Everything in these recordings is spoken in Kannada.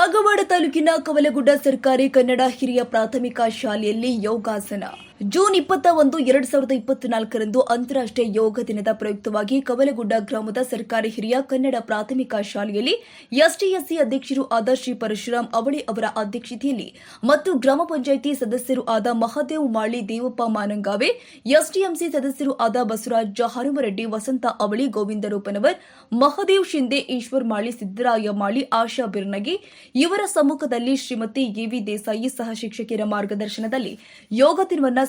ಕಾಗವಾಡ ತಾಲೂಕಿನ ಕವಲಗುಡ್ಡ ಸರ್ಕಾರಿ ಕನ್ನಡ ಹಿರಿಯ ಪ್ರಾಥಮಿಕ ಶಾಲೆಯಲ್ಲಿ ಯೋಗಾಸನ. ಜೂನ್ ಇಪ್ಪತ್ತ ಒಂದು ಎರಡ್ ಸಾವಿರದ ಇಪ್ಪತ್ನಾಲ್ಕರಂದು ಅಂತಾರಾಷ್ಟ್ರೀಯ ಯೋಗ ದಿನದ ಪ್ರಯುಕ್ತವಾಗಿ ಕವಲಗುಡ್ಡ ಗ್ರಾಮದ ಸರ್ಕಾರಿ ಹಿರಿಯ ಕನ್ನಡ ಪ್ರಾಥಮಿಕ ಶಾಲೆಯಲ್ಲಿ ಎಸ್ಟಿಎಸ್ಸಿ ಅಧ್ಯಕ್ಷರು ಆದ ಶ್ರೀ ಪರಶುರಾಮ್ ಅವಳಿ ಅವರ ಅಧ್ಯಕ್ಷತೆಯಲ್ಲಿ ಮತ್ತು ಗ್ರಾಮ ಪಂಚಾಯಿತಿ ಸದಸ್ಯರು ಆದ ಮಹಾದೇವ್ ಮಾಳಿ, ದೇವಪ್ಪ ಮಾನಂಗಾವೆ ಎಸ್ಟಿಎಂಸಿ ಸದಸ್ಯರು ಆದ ಬಸವರಾಜ ಹನುಮರೆಡ್ಡಿ ವಸಂತ ಅವಳಿ, ಗೋವಿಂದ ರೂಪನವರ್, ಮಹಾದೇವ್ ಶಿಂದೆ ಈಶ್ವರ್ ಮಾಳಿ ಸಿದ್ದರಾಯ ಮಾಳಿ, ಆಶಾ ಬಿರ್ನಗಿ. ಇವರ ಸಮ್ಮುಖದಲ್ಲಿ ಶ್ರೀಮತಿ ಎವಿ ದೇಸಾಯಿ ಸಹ ಶಿಕ್ಷಕಿಯರ ಮಾರ್ಗದರ್ಶನದಲ್ಲಿ ಯೋಗ ದಿನವನ್ನ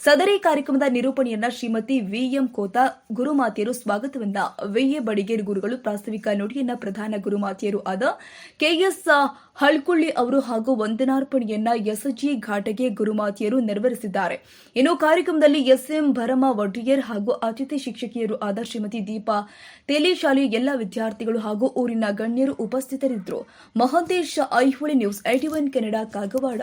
ಸದರಿ ಕಾರ್ಯಕ್ರಮದ ನಿರೂಪಣೆಯನ್ನ ಶ್ರೀಮತಿ ವಿಎಂ ಕೋತಾ ಗುರುಮಾತೆಯರು ಸ್ವಾಗತವನ್ನ ವಿಎ ಬಡಿಗೇರ್ ಗುರುಗಳು ಪ್ರಾಸ್ತಾವಿಕ ನುಡಿಯನ್ನ ಪ್ರಧಾನ ಗುರುಮಾತೆಯರು ಆದ ಕೆಎಸ್ ಹಳ್ಕುಳ್ಳಿ ಅವರು ಹಾಗೂ ವಂದನಾರ್ಪಣೆಯನ್ನ ಎಸ್ಜಿ ಘಾಟಗೆ ಗುರುಮಾತೆಯರು ನೆರವೇರಿಸಿದ್ದಾರೆ. ಇನ್ನು ಕಾರ್ಯಕ್ರಮದಲ್ಲಿ ಎಸ್ಎಂ ಭರಮ ವಡ್ರಿಯರ್ ಹಾಗೂ ಅತಿಥಿ ಶಿಕ್ಷಕಿಯರು ಆದ ಶ್ರೀಮತಿ ದೀಪಾ ತೇಲಿ ಶಾಲೆಯ ಎಲ್ಲ ವಿದ್ಯಾರ್ಥಿಗಳು ಹಾಗೂ ಊರಿನ ಗಣ್ಯರು ಉಪಸ್ಥಿತರಿದ್ದರು. Mahantesh Aihole news, IT one Kannada Kagwad.